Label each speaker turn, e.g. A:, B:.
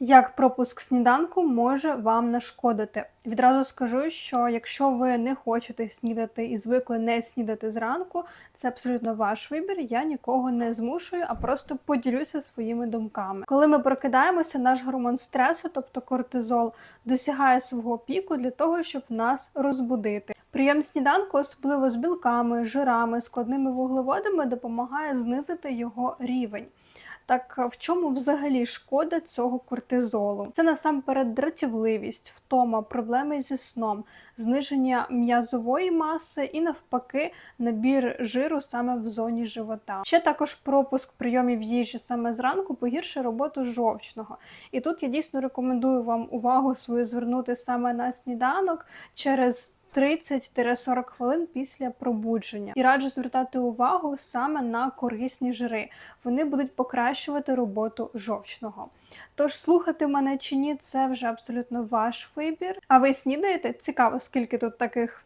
A: Як пропуск сніданку може вам нашкодити? Відразу скажу, що якщо ви не хочете снідати і звикли не снідати зранку, це абсолютно ваш вибір. Я нікого не змушую, а просто поділюся своїми думками. Коли ми прокидаємося, наш гормон стресу, тобто кортизол, досягає свого піку для того, щоб нас розбудити. Прийом сніданку, особливо з білками, жирами, складними вуглеводами, допомагає знизити його рівень. Так в чому взагалі шкода цього кортизолу? Це насамперед дратівливість, втома, проблеми зі сном, зниження м'язової маси і навпаки набір жиру саме в зоні живота. Ще також пропуск прийомів їжі саме зранку погіршує роботу жовчного. І тут я дійсно рекомендую вам увагу свою звернути саме на сніданок через 30-40 хвилин після пробудження і раджу звертати увагу саме на корисні жири. Вони будуть покращувати роботу жовчного. Тож слухати мене чи ні, це вже абсолютно ваш вибір. А ви снідаєте? Цікаво, скільки тут таких